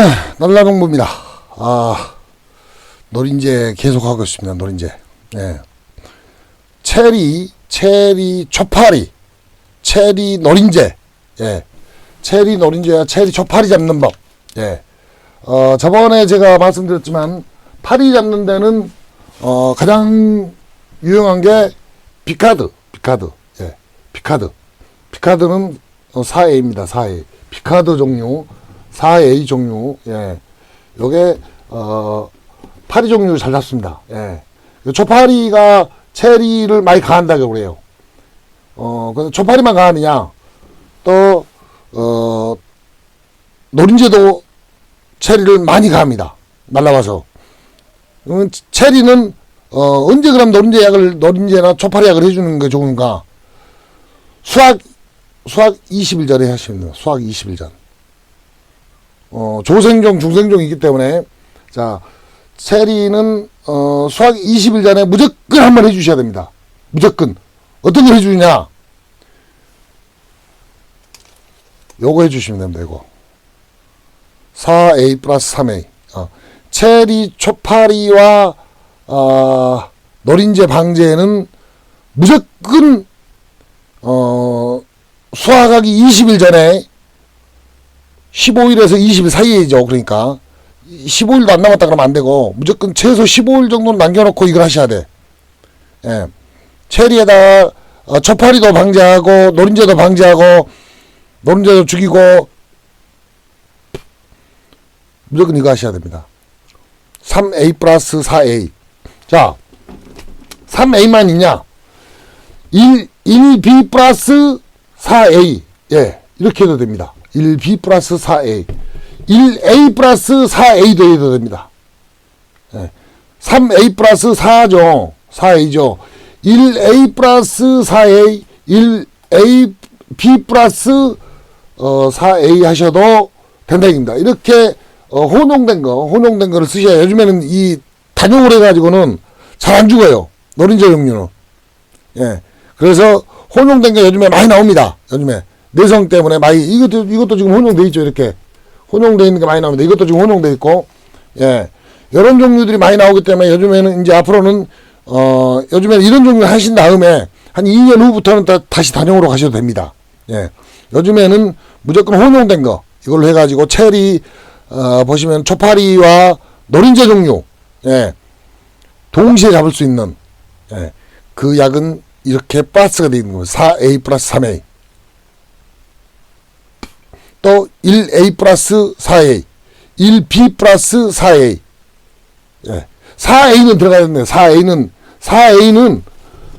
네, 날라농부입니다. 아, 노린재 계속하고 있습니다. 노린재. 예. 체리, 체리 초파리, 체리 노린재. 예. 체리 노린재와 체리 초파리 잡는 법. 예. 어, 저번에 제가 말씀드렸지만, 파리 잡는 데는, 어, 가장 유용한 게 비카드, 비카드. 예. 비카드. 비카드는 어, 4A입니다. 4A. 비카드 종류, 4A 종류. 예. 요게 어 파리 종류 잘 잡습니다. 예. 요 초파리가 체리를 많이 가한다고 그래요. 어, 근데 초파리만 가느냐? 또 어, 노린재도 체리를 많이 가합니다. 날라와서. 음, 체리는 어, 언제 그럼 노린재 약을 노린재나 초파리 약을 해주는 게 좋은가? 수학 수학 20일 전에 하시면 돼요. 수학 20일 전. 어, 조생종, 중생종이기 때문에 자 체리는 어, 수학 20일 전에 무조건 한번 해주셔야 됩니다. 무조건 어떤 걸 해주냐? 요거 해주시면 됩니다. 이거 4A 플러스 3A 어, 체리 초파리와 어, 노린재 방제는 무조건 어, 수확하기 20일 전에 15일에서 20일 사이에죠. 그러니까 15일도 안 남았다 그러면 안 되고 무조건 최소 15일 정도는 남겨놓고 이걸 하셔야 돼. 예. 체리에다 어, 초파리도 방지하고 노린재도 방지하고 노린재도 죽이고 무조건 이거 하셔야 됩니다. 3A 플러스 4A. 자, 3A만 있냐? 1, 1B 플러스 4A. 예, 이렇게 해도 됩니다. 1B 플러스 4A. 1A 플러스 4A도 해도 됩니다. 예, 3A 플러스 4죠. 4A죠. 1A 플러스 4A, 1A, B 플러스 어, 4A 하셔도 된다 얘기입니다. 이렇게 어, 혼용된 거, 혼용된 거를 쓰셔야 요즘에는 이 단용을 해가지고는 잘 안 죽어요. 노린재 종류는. 예. 그래서 혼용된 게 요즘에 많이 나옵니다. 요즘에 내성 때문에 많이 이것도 이것도 지금 혼용돼 있죠. 이렇게 혼용돼 있는 게 많이 나옵니다. 이것도 지금 혼용돼 있고 예 이런 종류들이 많이 나오기 때문에 요즘에는 이제 앞으로는 어 요즘에는 이런 종류 하신 다음에 한 2년 후부터는 다, 다시 단용으로 가셔도 됩니다. 예 요즘에는 무조건 혼용된 거 이걸로 해가지고 체리 어 보시면 초파리와 노린재 종류 예 동시에 잡을 수 있는 예, 그 약은 이렇게 플러스가 되어 있는 거예요. 4A 플러스 3A. 또 1A 플러스 4A. 1B 플러스 4A. 예. 4A는 들어가야 된다. 4A는, 4A는,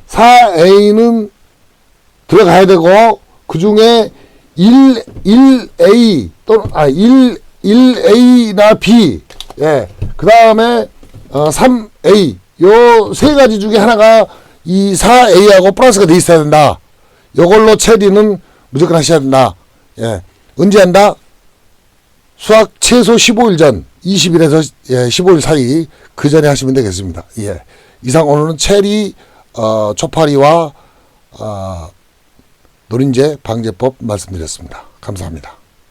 4A는 들어가야 되고, 그 중에 1, 1A 또는, 아, 1, 1A나 B. 예. 그 다음에, 어, 3A. 요 세 가지 중에 하나가 이 4A하고 플러스가 돼 있어야 된다. 요걸로 체리는 무조건 하셔야 된다. 예. 언제 한다? 수학 최소 15일 전, 20일에서 예, 15일 사이 그 전에 하시면 되겠습니다. 예. 이상 오늘은 체리, 어, 초파리와 어, 노린재 방제법 말씀드렸습니다. 감사합니다.